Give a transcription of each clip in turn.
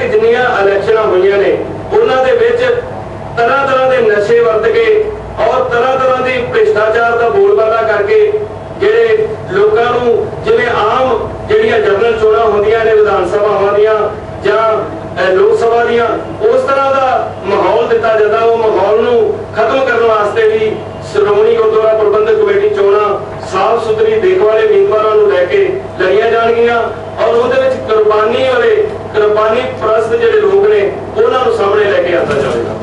ਤੱਕ ਜਿੰਨੀਆਂ ਇਲੈਕਸ਼ਨਾਂ ਹੋਈਆਂ ਨੇ, ਉਹਨਾਂ ਦੇ ਵਿੱਚ ਤਰ੍ਹਾਂ ਤਰ੍ਹਾਂ ਦੇ ਨਸ਼ੇ ਵਰਤ ਕੇ ਔਰ ਤਰ੍ਹਾਂ ਤਰ੍ਹਾਂ ਦੀ ਭ੍ਰਿਸ਼ਟਾਚਾਰ ਦਾ ਬੋਲਬਾਲਾ ਕਰਕੇ ਜਿਹੜੇ ਲੋਕਾਂ ਨੂੰ ਜਿਵੇਂ ਆਮ ਜਿਹੜੀਆਂ ਜਨਰਲ ਚੋਣਾਂ ਹੁੰਦੀਆਂ ਨੇ, ਵਿਧਾਨ ਸਭਾਵਾਂ ਦੀਆਂ ਜਾਂ ਲੋਕ ਸਭਾ ਦੀਆਂ, ਉਸ ਤਰ੍ਹਾਂ ਦਾ ਮਾਹੌਲ ਦਿੱਤਾ ਜਾਂਦਾ। ਉਹ ਮਾਹੌਲ ਨੂੰ ਖਤਮ ਕਰਨ ਵਾਸਤੇ ਵੀ ਸ਼੍ਰੋਮਣੀ ਗੁਰਦੁਆਰਾ ਪ੍ਰਬੰਧਕ ਕਮੇਟੀ ਚੋਣਾਂ ਸਾਫ਼ ਸੁਥਰੀ ਦੇਖ ਵਾਲੇ ਉਮੀਦਵਾਰਾਂ ਨੂੰ ਲੈ ਕੇ ਲੜੀਆਂ ਜਾਣਗੀਆਂ ਔਰ ਉਹਦੇ ਵਿੱਚ ਕੁਰਬਾਨੀ ਵਾਲੇ ਕੁਰਬਾਨੀ ਪ੍ਰਸਤ ਜਿਹੜੇ ਲੋਕ ਨੇ, ਉਹਨਾਂ ਨੂੰ ਸਾਹਮਣੇ ਲੈ ਕੇ ਆਉਂਦਾ ਜਾਵੇਗਾ।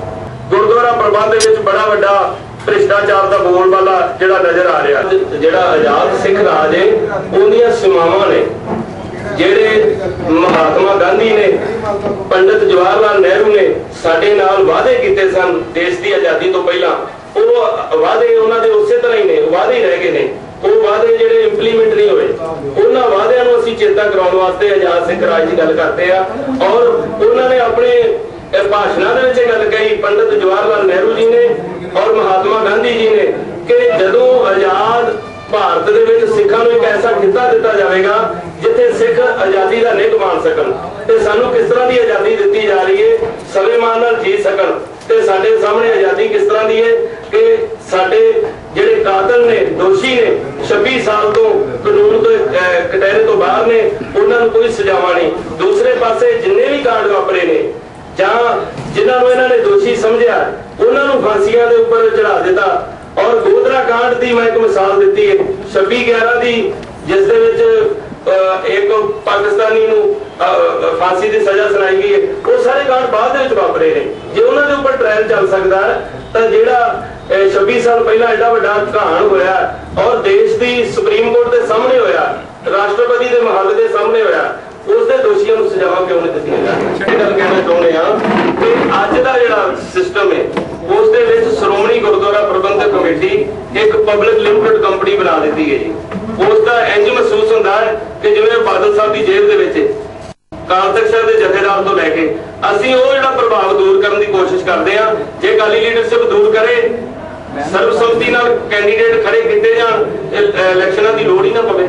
ਗੁਰਦੁਆਰਾ ਪ੍ਰਬੰਧ ਦੇ ਵਿੱਚ ਬੜਾ ਵੱਡਾ ਭ੍ਰਿਸ਼ਟਾਚਾਰ ਦਾ ਬੋਲਬਾਲਾ ਜਿਹੜਾ ਨਜ਼ਰ ਆ ਰਿਹਾ। ਜਿਹੜਾ ਆਜ਼ਾਦ ਸਿੱਖ ਰਾਜ ਹੈ ਉਹਦੀਆਂ ਸੀਮਾਵਾਂ ਨੇ। ਜਿਹੜੇ ਮਹਾਤਮਾ ਗਾਂਧੀ ਨੇ, ਪੰਡਿਤ ਜਵਾਹਰ ਲਾਲ ਨਹਿਰੂ ਨੇ ਸਾਡੇ ਨਾਲ ਵਾਅਦੇ ਕੀਤੇ ਸਨ, ਦੇਸ਼ ਦੀ ਆਜ਼ਾਦੀ ਤੋਂ ਪਹਿਲਾਂ। ਉਹ ਵਾਅਦੇ ਉਹਨਾਂ ਦੇ ਉਸੇ ਤਰ੍ਹਾਂ ਹੀ ਨੇ ਵਾਅਦੇ ਹੀ ਰਹਿ ਗਏ ਨੇ। ਉਹ ਵਾਅਦੇ ਜਿਹੜੇ ਇੰਪਲੀਮੈਂਟ ਨਹੀਂ ਹੋਏ। ਉਹਨਾਂ ਵਾਅਦਿਆਂ ਨੂੰ ਅਸੀਂ ਚੇਤਾ ਕਰਾਉਣ ਵਾਸਤੇ ਆਜ਼ਾਦ ਸਿੱਖ ਰਾਜ ਦੀ ਗੱਲ ਕਰਦੇ ਆ। ਔਰ ਉਹਨਾਂ ਨੇ ਆਪਣੇ ਭਾਸ਼ਣਾਂ ਦੇ ਵਿੱਚ ਗੱਲ ਕਹੀ, ਪੰਡਿਤ ਜਵਾਹਰ ਲਾਲ ਨਹਿਰੂ ਜੀ ਨੇ ਔਰ ਮਹਾਤਮਾ ਗਾਂਧੀ ਜੀ ਨੇ, ਕਿ ਜਦੋਂ ਆਜ਼ਾਦ ਭਾਰਤ ਦੇ ਵਿੱਚ ਸਿੱਖਾਂ ਨੂੰ ਇੱਕ ਐਸਾ ਖਿੱਤਾ ਦਿੱਤਾ ਜਾਵੇਗਾ, ਜਿੱਥੇ ਸਿੱਖ ਆਜ਼ਾਦੀ ਦਾ ਨਿੱਘ ਮਾਣ ਸਕਣ। ਤੇ ਸਾਨੂੰ ਕਿਸ ਤਰ੍ਹਾਂ ਦੀ ਆਜ਼ਾਦੀ ਦਿੱਤੀ ਜਾ ਰਹੀ ਹੈ ਸਵੈਮਾਨ ਨਾਲ ਜੀ ਸਕਣ। ਤੇ ਸਾਡੇ ਸਾਹਮਣੇ ਆਜ਼ਾਦੀ ਕਿਸ ਤਰ੍ਹਾਂ ਦੀ ਹੈ ਕਿ ਸਾਡੇ ਦੋਸ਼ੀ ਨੇ 26 ਸਾਲ ਤੋਂ ਕਾਨੂੰਨ ਤੋਂ ਕਟਹਿਰੇ ਤੋਂ ਬਾਹਰ ਨੇ, ਉਹਨਾਂ ਨੂੰ ਕੋਈ ਸਜ਼ਾਵਾ ਨਹੀਂ। ਦੂਸਰੇ ਪਾਸੇ ਜਿੰਨੇ ਵੀ ਕਾਂਡ ਵਾਪਰੇ ਨੇ, ਜਾਂ ਜਿਨ੍ਹਾਂ ਨੂੰ ਇਹਨਾਂ ਨੇ ਦੋਸ਼ੀ ਸਮਝਿਆ, ਉਹਨਾਂ ਨੂੰ ਫਾਂਸੀਆਂ ਦੇ ਉੱਪਰ ਚੜਾ ਦਿੱਤਾ। ਔਰ ਗੋਦਰਾ ਕਾਂਡ ਦੀ ਮੈਂ ਇੱਕ ਮਿਸਾਲ ਦਿੱਤੀ ਹੈ। 26 11 ਦੀ, ਜਿਸ ਦੇ ਵਿੱਚ ਇੱਕ ਪਾਕਿਸਤਾਨੀ ਨੂੰ ਫਾਂਸੀ ਦੀ ਸਜ਼ਾ ਸੁਣਾਈ ਗਈ ਹੈ, ਉਹ ਸਾਰੇ ਕਾਂਡ ਬਾਅਦ ਦੇ ਵਿੱਚ ਵਾਪਰੇ ਨੇ। ਜੇ ਉਹਨਾਂ ਦੇ ਉੱਪਰ ਟ੍ਰਾਇਲ ਚੱਲ ਸਕਦਾ ਹੈ ਤਾਂ ਜਿਹੜਾ 26 ਸਾਲ ਪਹਿਲਾਂ ਐਡਾ ਵੱਡਾ ਘਾਣ ਹੋਇਆ ਔਰ ਦੇਸ਼ ਦੀ ਸੁਪਰੀਮ ਕੋਰਟ ਦੇ ਸਾਹਮਣੇ ਹੋਇਆ, ਰਾਸ਼ਟਰਪਤੀ ਦੇ ਮਹੱਲ ਦੇ ਸਾਹਮਣੇ ਹੋਇਆ ਉਸ ਦੇ ਦੋਸ਼ੀਆਂ ਨੂੰ ਸਜ਼ਾਵਾਂ ਕਿਉਂ ਨਹੀਂ ਦਿੱਤੀਆਂ ਜਾਂਦੀਆਂ ਇਹ ਗੱਲ ਕਹਿਣਾ ਚਾਹੁੰਦੇ ਆ ਕਿ ਅੱਜ ਦਾ ਜਿਹੜਾ ਸਿਸਟਮ ਹੈ ਉਸ ਦੇ ਵਿੱਚ ਸ਼੍ਰੋਮਣੀ ਗੁਰਦੁਆਰਾ ਪ੍ਰਬੰਧਕ ਕਮੇਟੀ ਇੱਕ ਪਬਲਿਕ ਲਿਮਟਿਡ ਕੰਪਨੀ ਬਣਾ ਦਿੱਤੀ ਹੈ ਜੀ। ਉਸ ਦਾ ਇੰਜ ਮਹਿਸੂਸ ਹੁੰਦਾ ਹੈ ਕਿ ਜਿਵੇਂ ਬਾਦਲ ਸਾਹਿਬ ਦੀ ਜੇਲ੍ਹ ਦੇ ਵਿੱਚ ਕਾਲ ਤਖਤ ਦੇ ਜਥੇਦਾਰ ਤੋਂ ਲੈ ਕੇ ਅਸੀਂ ਉਹ ਜਿਹੜਾ ਪ੍ਰਭਾਵ ਦੂਰ ਕਰਨ ਦੀ ਕੋਸ਼ਿਸ਼ ਕਰਦੇ ਆ ਜੇ ਅਕਾਲੀ ਲੀਡਰਸ਼ਿਪ ਦੂਰ ਕਰੇ ਸਰਬਸੰਮਤੀ ਨਾਲ ਕੈਂਡੀਡੇਟ ਖੜੇ ਕੀਤੇ ਜਾਣ ਇਲੈਕਸ਼ਨਾਂ ਦੀ ਲੋੜ ਹੀ ਨਾ ਪਵੇ।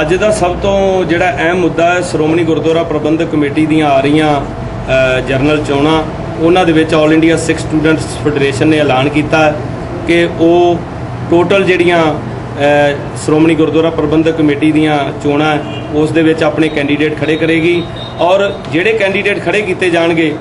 ਅੱਜ ਦਾ ਸਭ ਤੋਂ ਜਿਹੜਾ ਅਹਿਮ ਮੁੱਦਾ ਹੈ ਸ਼੍ਰੋਮਣੀ ਗੁਰਦੁਆਰਾ ਪ੍ਰਬੰਧਕ ਕਮੇਟੀ ਦੀਆਂ ਆ ਰਹੀਆਂ ਅ, ਜਰਨਲ ਚੋਣਾਂ ਉਹਨਾਂ ਦੇ ਵਿੱਚ all India Sikh students federation ਨੇ ਐਲਾਨ ਕੀਤਾ ਕਿ ਉਹ ਟੋਟਲ ਜਿਹੜੀਆਂ ਸ਼੍ਰੋਮਣੀ ਗੁਰਦੁਆਰਾ ਪ੍ਰਬੰਧਕ ਕਮੇਟੀ ਦੀਆਂ ਚੋਣਾਂ, ਉਸ ਦੇ ਵਿੱਚ ਆਪਣੇ ਕੈਂਡੀਡੇਟ ਖੜੇ ਕਰੇਗੀ ਔਰ ਜਿਹੜੇ ਕੈਂਡੀਡੇਟ ਖੜੇ ਕੀਤੇ ਜਾਣਗੇ,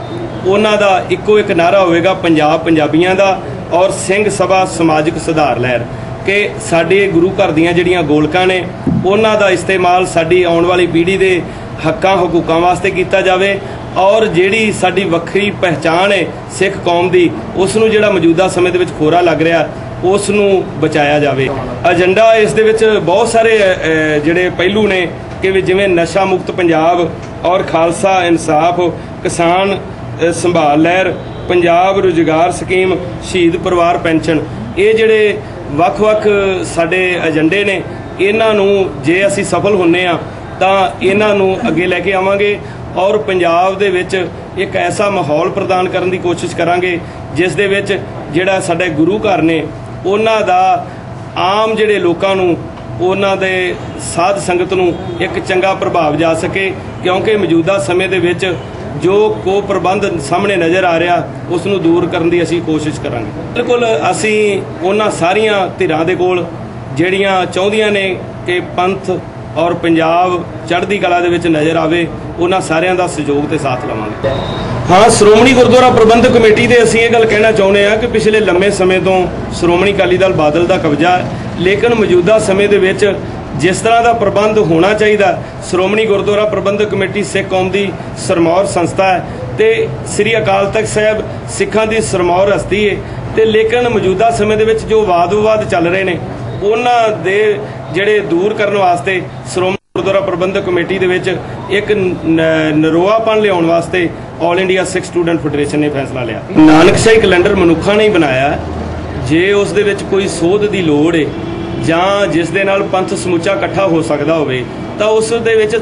ਉਹਨਾਂ ਦਾ ਇੱਕੋ ਇੱਕ ਨਾਰਾ ਹੋਵੇਗਾ ਪੰਜਾਬ ਪੰਜਾਬੀਆਂ ਦਾ ਔਰ ਸਿੰਘ ਸਭਾ ਸਮਾਜਿਕ ਸੁਧਾਰ ਲਹਿਰ। ਕਿ ਸਾਡੇ ਗੁਰੂ ਘਰ ਦੀਆਂ ਜਿਹੜੀਆਂ ਗੋਲਕਾਂ ਨੇ, ਉਹਨਾਂ ਦਾ ਇਸਤੇਮਾਲ ਸਾਡੀ ਆਉਣ ਵਾਲੀ ਪੀੜ੍ਹੀ ਦੇ ਹੱਕਾਂ, ਹਕੂਕਾਂ ਵਾਸਤੇ ਕੀਤਾ ਜਾਵੇ ਔਰ ਜਿਹੜੀ ਸਾਡੀ ਵੱਖਰੀ ਪਹਿਚਾਣ ਹੈ ਸਿੱਖ ਕੌਮ ਦੀ, ਉਸ ਨੂੰ ਜਿਹੜਾ ਮੌਜੂਦਾ ਸਮੇਂ ਦੇ ਵਿੱਚ ਖੋਰਾ ਲੱਗ ਰਿਹਾ ਉਸ ਨੂੰ ਬਚਾਇਆ ਜਾਵੇ। ਏਜੰਡਾ ਇਸ ਦੇ ਵਿੱਚ ਬਹੁਤ ਸਾਰੇ ਜਿਹੜੇ ਪਹਿਲੂ ਨੇ ਕਿ ਵੀ ਜਿਵੇਂ ਨਸ਼ਾ ਮੁਕਤ ਪੰਜਾਬ ਔਰ ਖਾਲਸਾ ਇਨਸਾਫ, ਕਿਸਾਨ ਸੰਭਾਲ ਲਹਿਰ, ਪੰਜਾਬ ਰੁਜ਼ਗਾਰ ਸਕੀਮ, ਸ਼ਹੀਦ ਪਰਿਵਾਰ ਪੈਨਸ਼ਨ। ਇਹ ਜਿਹੜੇ ਵੱਖ-ਵੱਖ ਸਾਡੇ ਏਜੰਡੇ ਨੇ, ਇਹਨਾਂ ਨੂੰ ਜੇ ਅਸੀਂ ਸਫਲ ਹੁੰਨੇ ਆ, ਤਾਂ ਇਹਨਾਂ ਨੂੰ ਅੱਗੇ ਲੈ ਕੇ ਆਵਾਂਗੇ ਔਰ ਪੰਜਾਬ ਦੇ ਵਿੱਚ ਇੱਕ ਐਸਾ ਮਾਹੌਲ ਪ੍ਰਦਾਨ ਕਰਨ ਦੀ ਕੋਸ਼ਿਸ਼ ਕਰਾਂਗੇ, ਜਿਸ ਦੇ ਵਿੱਚ ਜਿਹੜਾ ਸਾਡੇ ਗੁਰੂ ਘਰ ਨੇ ਉਹਨਾਂ ਦਾ ਆਮ ਜਿਹੜੇ ਲੋਕਾਂ ਨੂੰ, ਉਹਨਾਂ ਦੇ ਸਾਧ ਸੰਗਤ ਨੂੰ ਇੱਕ ਚੰਗਾ ਪ੍ਰਭਾਵ ਜਾ ਸਕੇ, ਕਿਉਂਕਿ ਮੌਜੂਦਾ ਸਮੇਂ ਦੇ ਵਿੱਚ ਜੋ ਕੋ ਪ੍ਰਬੰਧ ਸਾਹਮਣੇ ਨਜ਼ਰ ਆ ਰਿਹਾ ਉਸ ਨੂੰ ਦੂਰ ਕਰਨ ਦੀ ਅਸੀਂ ਕੋਸ਼ਿਸ਼ ਕਰਾਂਗੇ। ਬਿਲਕੁਲ ਅਸੀਂ ਉਹਨਾਂ ਸਾਰੀਆਂ ਧਿਰਾਂ ਦੇ ਕੋਲ, ਜਿਹੜੀਆਂ ਚਾਹੁੰਦੀਆਂ ਨੇ ਕਿ ਪੰਥ ਔਰ ਪੰਜਾਬ ਚੜ੍ਹਦੀ ਕਲਾ ਦੇ ਵਿੱਚ ਨਜ਼ਰ ਆਵੇ, ਉਹਨਾਂ ਸਾਰਿਆਂ ਦਾ ਸਹਿਯੋਗ ਤੇ ਸਾਥ ਲਵਾਂਗੇ। ਹਾਂ, ਸ਼੍ਰੋਮਣੀ ਗੁਰਦੁਆਰਾ ਪ੍ਰਬੰਧਕ ਕਮੇਟੀ ਦੇ ਅਸੀਂ ਇਹ ਗੱਲ ਕਹਿਣਾ ਚਾਹੁੰਦੇ ਹਾਂ ਕਿ ਪਿਛਲੇ ਲੰਮੇ ਸਮੇਂ ਤੋਂ ਸ਼੍ਰੋਮਣੀ ਅਕਾਲੀ ਦਲ ਬਾਦਲ ਦਾ ਕਬਜ਼ਾ ਹੈ, ਲੇਕਿਨ ਮੌਜੂਦਾ ਸਮੇਂ ਦੇ ਵਿੱਚ ਜਿਸ ਤਰ੍ਹਾਂ ਦਾ ਪ੍ਰਬੰਧ ਹੋਣਾ ਚਾਹੀਦਾ, ਸ਼੍ਰੋਮਣੀ ਗੁਰਦੁਆਰਾ ਪ੍ਰਬੰਧਕ ਕਮੇਟੀ ਸਿੱਖ ਕੌਮ ਦੀ ਸਰਮੌਰ ਸੰਸਥਾ ਹੈ ਤੇ ਸ੍ਰੀ ਅਕਾਲ ਤਖਤ ਸਾਹਿਬ ਸਿੱਖਾਂ ਦੀ ਸਰਮੌਰ ਹਸਤੀ ਹੈ ਤੇ ਲੇਕਿਨ ਮੌਜੂਦਾ ਸਮੇਂ ਦੇ ਵਿੱਚ ਜੋ ਵਾਦ-ਵਿਵਾਦ ਚੱਲ ਰਹੇ ਨੇ ਉਹਨਾਂ ਦੇ ਜਿਹੜੇ ਦੂਰ ਕਰਨ ਵਾਸਤੇ ਸ਼੍ਰੋਮਣੀ ਗੁਰਦੁਆਰਾ ਪ੍ਰਬੰਧਕ ਕਮੇਟੀ ਦੇ ਵਿੱਚ ਇੱਕ ਨਰੋਆਪਨ ਲਿਆਉਣ ਵਾਸਤੇ all India Sikh student federation ਨੇ ਫੈਸਲਾ ਲਿਆ। ਨਾਨਕ ਸਾਹਿਬ ਕੈਲੰਡਰ ਮਨੁੱਖਾਂ ਨੇ ਹੀ ਬਣਾਇਆ। ਜੇ ਉਸ ਦੇ ਵਿੱਚ ਕੋਈ ਸੋਧ ਦੀ ਲੋੜ ਏ, ਜਾਂ ਜਿਸ ਦੇ ਨਾਲ ਪੰਥ ਸਮੁੱਚਾ ਇਕੱਠਾ ਹੋ ਸਕਦਾ ਹੋਵੇ, ਤਾਂ ਉਸ ਦੇ ਵਿੱਚ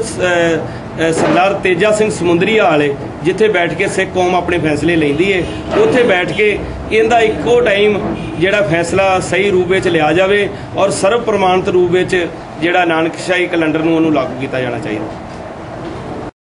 ਸਰਦਾਰ ਤੇਜਾ ਸਿੰਘ ਸਮੁੰਦਰੀਆ ਵਾਲੇ ਜਿੱਥੇ ਬੈਠ ਕੇ ਸਿੱਖ ਕੌਮ ਆਪਣੇ ਫੈਸਲੇ ਲੈਂਦੀ ਏ ਉੱਥੇ ਬੈਠ ਕੇ ਇਹਦਾ ਇੱਕੋ ਟਾਈਮ ਜਿਹੜਾ ਫੈਸਲਾ ਸਹੀ ਰੂਪ ਵਿੱਚ ਲਿਆ ਜਾਵੇ ਔਰ ਸਰਵ ਪ੍ਰਮਾਣਿਤ ਰੂਪ ਵਿੱਚ ਜਿਹੜਾ ਨਾਨਕਸ਼ਾਹੀ ਕੈਲੰਡਰ ਨੂੰ ਉਹਨੂੰ ਲਾਗੂ ਕੀਤਾ ਜਾਣਾ ਚਾਹੀਦਾ।